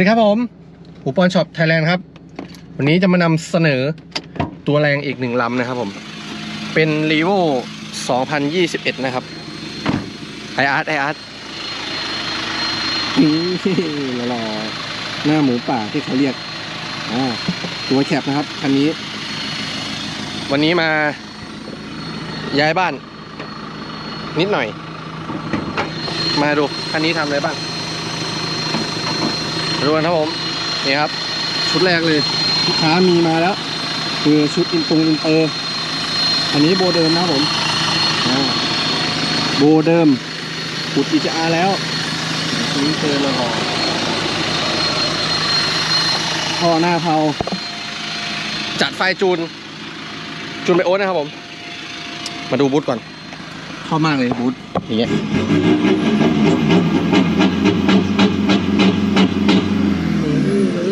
ดีครับผมอุปกรณ์ช็อปไทยแลนด์ครับ วันนี้จะมานำเสนอตัวแรงอีกหนึ่งลำนะครับผม เป็น r e v o 2021 นะครับไออาร์ตไออาร์ตนี่ลอหน้าหมูป่าที่เขาเรียกอตัวแคบนะครับ คันนี้ วันนี้มาย้ายบ้าน นิดหน่อย มาดูคันนี้ทำอะไรบ้าง ดูกันครับผม นี่ครับ ชุดแรกเลย ลูกค้ามีมาแล้ว คือชุดอินตรงอินเตอร์อันนี้โบเดิมนะครับผมอ่าโบเดิมขุดอีจอาแล้วอินเตอร์หล่อท่อหน้าเผาจัดไฟจูน จูนไปโอ๊ตนะครับผม มาดูบูธก่อนชอบมากเลยบูธอย่างเงี้ย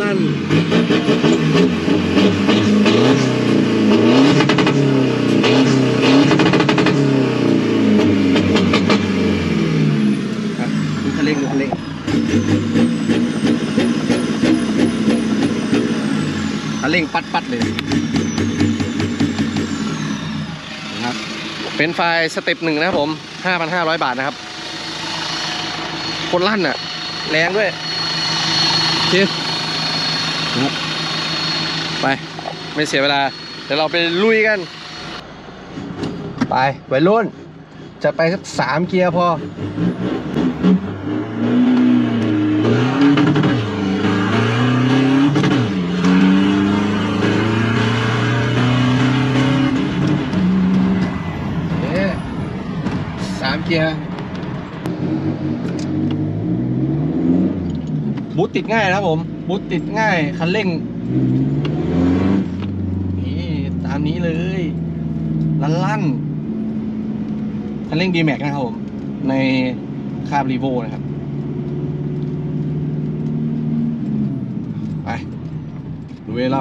ลั่นอะดูคันเร่งดูคันเร่งคัน เร่งปัดปัดๆเลยนะครับ เป็นไฟสเต็ปหนึ่งนะครับผม 5,500 บาทนะครับ คนลั่นอะแรงด้วยโอเคนะครับ ไป ไม่เสียเวลา เดี๋ยวเราไปลุยกัน ไปวัยรุ่น จะไปสักสามเกียร์พอ เอ๊ะสามเกียร์บูทติดง่ายนะครับผมบูทติดง่าย คันเร่ง นี่ตามนี้เลย ลั่นลั่นคันเร่ง D Max นะครับผม ในคาบรีโวนะครับ ไปดูเวลเรา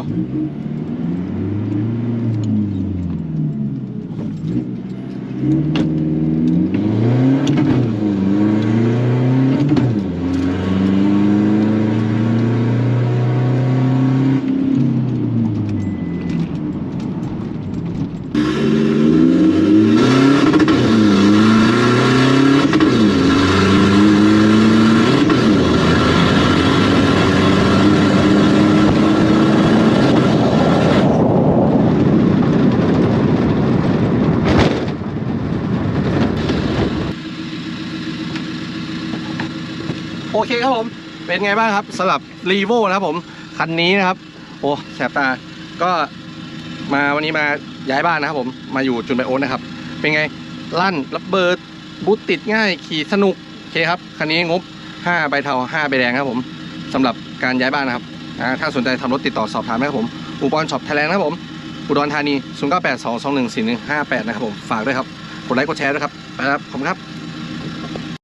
โอเคครับผม เป็นไงบ้างครับสำหรับรีโวนะครับผม คันนี้นะครับ โอ้แสบตา ก็มาวันนี้มาย้ายบ้านนะครับผม มาอยู่จุนไบโอนนะครับ เป็นไง ลั่นระเบิดบูตติดง่าย ขี่สนุก โอเคครับ คันนี้งบ 5 ใบเทา5ใบแดงครับผมสำหรับการย้ายบ้านนะครับถ้าสนใจทำรถติดต่อสอบถามได้ครับผม อุปกรณ์ช็อปไทยแลนด์นะครับผม อุดรธานี 0 9 8 2 2 1 4 1 5 8 นะครับผม ฝากด้วยครับ กดไลค์ กดแชร์ด้วยครับ ไปครับ ขอบคุณครับ